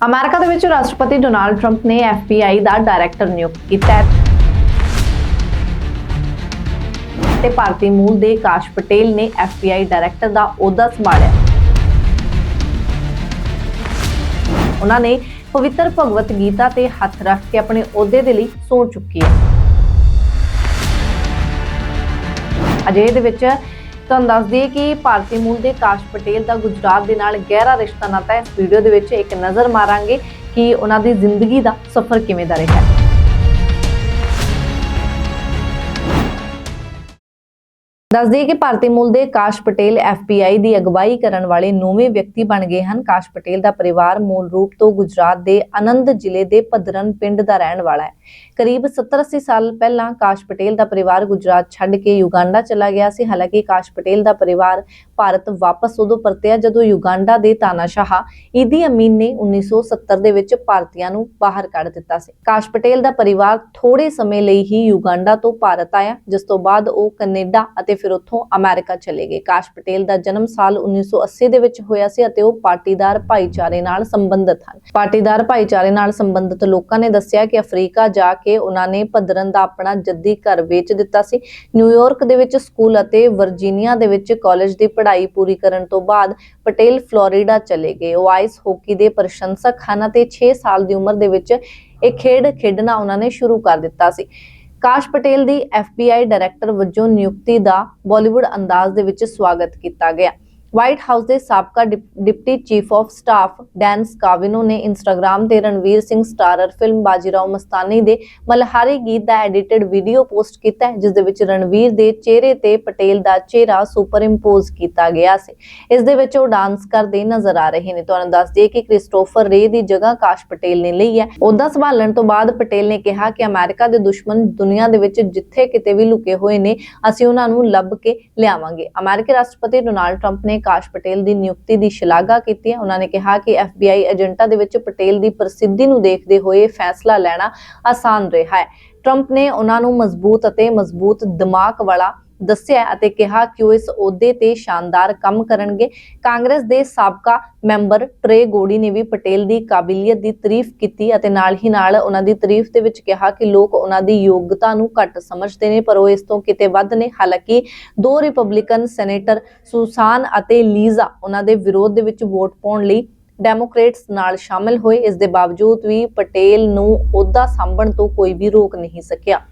America ਦੇ ਵਿੱਚ ਰਾਸ਼ਟਰਪਤੀ ਡੋਨਾਲਡ ਟਰੰਪ ਨੇ FBI ਦਾ ਡਾਇਰੈਕਟਰ ਨਿਯੁਕਤ ਕੀਤਾ ਹੈ। ਤੇ ਭਾਰਤੀ ਮੂਲ ਦੇ ਕਾਸ਼ ਪਟੇਲ ਨੇ FBI ਡਾਇਰੈਕਟਰ ਦਾ ਅਹੁਦਾ ਸੰਭਾਲਿਆ। ਉਹਨਾਂ ਨੇ ਪਵਿੱਤਰ ਭਗਵਤ ਗੀਤਾ ਤੇ ਹੱਥ ਰੱਖ ਕੇ ਆਪਣੇ ਅਹੁਦੇ ਦੇ ਲਈ ਸੌਂ ਚੁੱਕੀ ਹੈ। ਅਜੇ ਦੇ ਵਿੱਚ ਤੁਹਾਨੂੰ ਦੱਸ ਦਈਏ ਕਿ ਭਾਰਤੀ ਮੂਲ ਦੇ ਕਾਸ਼ ਪਟੇਲ ਦਾ ਗੁਜਰਾਤ ਦੇ ਨਾਲ ਗਹਿਰਾ ਰਿਸ਼ਤਾ ਨਾਤਾ ਹੈ। ਇਸ ਵੀਡੀਓ ਦੇ ਵਿੱਚ ਇੱਕ ਨਜ਼ਰ ਮਾਰਾਂਗੇ ਕਿ ਉਹਨਾਂ ਦੀ ਜ਼ਿੰਦਗੀ ਦਾ ਸਫ਼ਰ ਕਿਵੇਂ ਦਾ ਰਿਹਾ ਹੈ। ਦੱਸ ਦਈਏ ਕਿ ਭਾਰਤੀ ਮੂਲ ਦੇ ਕਾਸ਼ ਪਟੇਲ FBI ਦੀ ਅਗਵਾਈ ਕਰਨ ਵਾਲੇ ਨੌਵੇਂ ਵਿਅਕਤੀ ਬਣ ਗਏ ਹਨ। ਕਾਸ਼ ਪਟੇਲ ਦਾ ਪਰਿਵਾਰ ਮੂਲ ਰੂਪ ਤੋਂ ਗੁਜਰਾਤ ਦੇ ਆਨੰਦ ਜ਼ਿਲ੍ਹੇ ਦੇ ਭਦਰਨ ਪਿੰਡ ਦਾ ਰਹਿਣ ਵਾਲਾ ਹੈ। ਕਰੀਬ 70-80 ਸਾਲ ਪਹਿਲਾਂ ਕਾਸ਼ ਪਟੇਲ ਦਾ ਪਰਿਵਾਰ ਗੁਜਰਾਤ ਛੱਡ ਕੇ ਯੁਗਾਂਡਾ ਚਲਾ ਗਿਆ ਸੀ। ਹਾਲਾਂਕਿ ਕਾਸ਼ ਪਟੇਲ ਦਾ ਪਰਿਵਾਰ ਭਾਰਤ ਵਾਪਸ ਉਦੋਂ ਪਰਤਿਆ ਜਦੋਂ ਯੂਗਾਂਡਾ ਦੇ ਤਾਨਾਸ਼ਾਹ ਈਦੀ ਅਮੀਨ ਨੇ 1970 ਦੇ ਵਿੱਚ ਭਾਰਤੀਆਂ ਨੂੰ ਬਾਹਰ ਕੱਢ ਦਿੱਤਾ ਸੀ। ਕਾਸ਼ ਪਟੇਲ ਦਾ ਪਰਿਵਾਰ ਥੋੜੇ ਸਮੇਂ ਲਈ ਹੀ ਯੁਗਾਂਡਾ ਤੋਂ ਭਾਰਤ ਆਇਆ, ਜਿਸ ਤੋਂ ਬਾਅਦ ਉਹ ਕੈਨੇਡਾ ਅਤੇ ਫਿਰ ਉੱਥੋਂ ਅਮਰੀਕਾ ਚਲੇ ਗਏ। ਕਾਸ਼ ਪਟੇਲ ਦਾ ਜਨਮ ਸਾਲ 1980 ਦੇ ਵਿੱਚ ਹੋਇਆ ਸੀ ਅਤੇ ਉਹ ਪਾਟੀਦਾਰ ਭਾਈਚਾਰੇ ਨਾਲ ਸੰਬੰਧਿਤ ਹਨ। ਪਾਟੀਦਾਰ ਭਾਈਚਾਰੇ ਨਾਲ ਸੰਬੰਧਿਤ ਲੋਕਾਂ ਨੇ ਦੱਸਿਆ ਕਿ ਅਫਰੀਕਾ ਜਾ ਕੇ ਉਹਨਾਂ ਨੇ ਭਦਰਨ ਦਾ ਆਪਣਾ ਜੱਦੀ ਘਰ ਵੇਚ ਦਿੱਤਾ ਸੀ। ਨਿਊਯਾਰਕ ਦੇ ਵਿੱਚ ਸਕੂਲ ਅਤੇ ਵਰਜੀਨੀਆ ਦੇ ਵਿੱਚ ਕਾਲਜ ਦੀ ਪੜ੍ਹਾਈ ਪੂਰੀ ਕਰਨ ਤੋਂ ਬਾਅਦ ਪਟੇਲ ਫਲੋਰੀਡਾ ਚਲੇ ਗਏ। ਉਹ ਆਈਸ ਹਾਕੀ ਦੇ ਪ੍ਰਸ਼ੰਸਕ ਹਨ ਅਤੇ 6 ਸਾਲ ਦੀ ਉਮਰ ਦੇ ਵਿੱਚ ਇਹ ਖੇਡ ਖੇਡਣਾ ਉਹਨਾਂ ਨੇ ਸ਼ੁਰੂ ਕਰ ਦਿੱਤਾ ਸੀ। ਕਾਸ਼ ਪਟੇਲ ਦੀ FBI ਡਾਇਰੈਕਟਰ ਵਜੋਂ ਨਿਯੁਕਤੀ ਦਾ ਬਾਲੀਵੁੱਡ ਅੰਦਾਜ਼ ਦੇ ਵਿੱਚ ਸਵਾਗਤ ਕੀਤਾ ਗਿਆ। ਵਾਈਟ ਹਾਊਸ ਦੇ ਸਾਬਕਾ deputy chief of staff Dan Scavino ਨੇ ਇੰਸਟਾਗ੍ਰam ਤੇ ਰਣਵੀਰ ਸਿੰਘ ਸਟਾਰਰ ਫਿਲਮ ਬਾਜੀਰਾਓ ਮਸਤਾਨੀ ਦੇ ਮਲਹਾਰੀ ਗੀਤ ਦਾ ਐਡੀਟਡ ਵੀਡੀਓ ਪੋਸਟ ਕੀਤਾ ਜਿਸ ਦੇ ਵਿੱਚ ਰਣਵੀਰ ਦੇ ਚਿਹਰੇ ਤੇ ਪਟੇਲ ਦਾ ਚਿਹਰਾ ਸੁਪਰ ਇੰਪੋਜ਼ ਕੀਤਾ ਗਿਆ ਸੀ। ਇਸ ਦੇ ਵਿੱਚ ਉਹ ਡਾਂਸ ਕਰਦੇ ਨਜ਼ਰ ਆ ਰਹੇ ਨੇ। ਤੁਹਾਨੂੰ ਦੱਸ ਦਈਏ ਕਿ ਕ੍ਰਿਸਟੋਫਰ ਰੇ ਦੀ ਜਗ੍ਹਾ ਕਾਸ਼ ਪਟੇਲ ਨੇ ਲਈ ਹੈ। ਅਹੁਦਾ ਸੰਭਾਲਣ ਤੋਂ ਬਾਅਦ ਪਟੇਲ ਨੇ ਕਿਹਾ ਕਿ ਅਮਰੀਕਾ ਦੇ ਦੁਸ਼ਮਣ ਦੁਨੀਆ ਦੇ ਵਿੱਚ ਜਿੱਥੇ ਕਿਤੇ ਵੀ ਲੁਕੇ ਹੋਏ ਨੇ, ਅਸੀਂ ਉਹਨਾਂ ਨੂੰ ਲੱਭ ਕੇ ਲਿਆਵਾਂਗੇ। ਅਮਰੀਕੀ ਰਾਸ਼ਟਰਪਤੀ ਡੋਨਾਲਡ ਟਰੰਪ ਨੇ ਕਾਸ਼ ਪਟੇਲ ਦੀ ਨਿਯੁਕਤੀ ਦੀ ਸ਼ਲਾਘਾ ਕੀਤੀ ਹੈ। ਉਹਨਾਂ ਨੇ ਕਿਹਾ ਕਿ FBI ਏਜੰਟਾਂ ਦੇ ਵਿੱਚ ਪਟੇਲ ਦੀ ਪ੍ਰਸਿੱਧੀ ਨੂੰ ਦੇਖਦੇ ਹੋਏ ਇਹ ਫੈਸਲਾ ਲੈਣਾ ਆਸਾਨ ਰਿਹਾ ਹੈ। ਟਰੰਪ ਨੇ ਉਹਨਾਂ ਨੂੰ ਮਜ਼ਬੂਤ ਅਤੇ ਮਜ਼ਬੂਤ ਦਿਮਾਗ ਵਾਲਾ ਦੱਸਿਆ ਅਤੇ ਕਿਹਾ ਕਿ ਉਹ ਇਸ ਅਹੁਦੇ ਤੇ ਸ਼ਾਨਦਾਰ ਕੰਮ ਕਰਨਗੇ। ਕਾਂਗਰਸ ਦੇ ਸਾਬਕਾ ਮੈਂਬਰ ਟਰੇ ਗੋੜੀ ਨੇ ਵੀ ਪਟੇਲ ਦੀ ਕਾਬਲੀਅਤ ਦੀ ਤਾਰੀਫ ਕੀਤੀ ਅਤੇ ਨਾਲ ਹੀ ਨਾਲ ਉਹਨਾਂ ਦੀ ਤਾਰੀਫ ਦੇ ਵਿੱਚ ਕਿਹਾ ਕਿ ਲੋਕ ਉਹਨਾਂ ਦੀ ਯੋਗਤਾ ਨੂੰ ਘੱਟ ਸਮਝਦੇ ਨੇ, ਪਰ ਉਹ ਇਸ ਤੋਂ ਕਿਤੇ ਵੱਧ ਨੇ। ਹਾਲਾਂਕਿ ਦੋ ਰਿਪਬਲਿਕਨ ਸੈਨੇਟਰ ਸੁਸਾਨ ਅਤੇ ਲੀਜ਼ਾ ਉਹਨਾਂ ਦੇ ਵਿਰੋਧ ਦੇ ਵਿੱਚ ਵੋਟ ਪਾਉਣ ਲਈ ਡੈਮੋਕ੍ਰੇਟਸ ਨਾਲ ਸ਼ਾਮਲ ਹੋਏ। ਇਸ ਦੇ ਬਾਵਜੂਦ ਵੀ ਪਟੇਲ ਨੂੰ ਅਹੁਦਾ ਸੰਭਣ ਤੋਂ ਕੋਈ ਵੀ ਰੋਕ ਨਹੀਂ ਸਕਿਆ।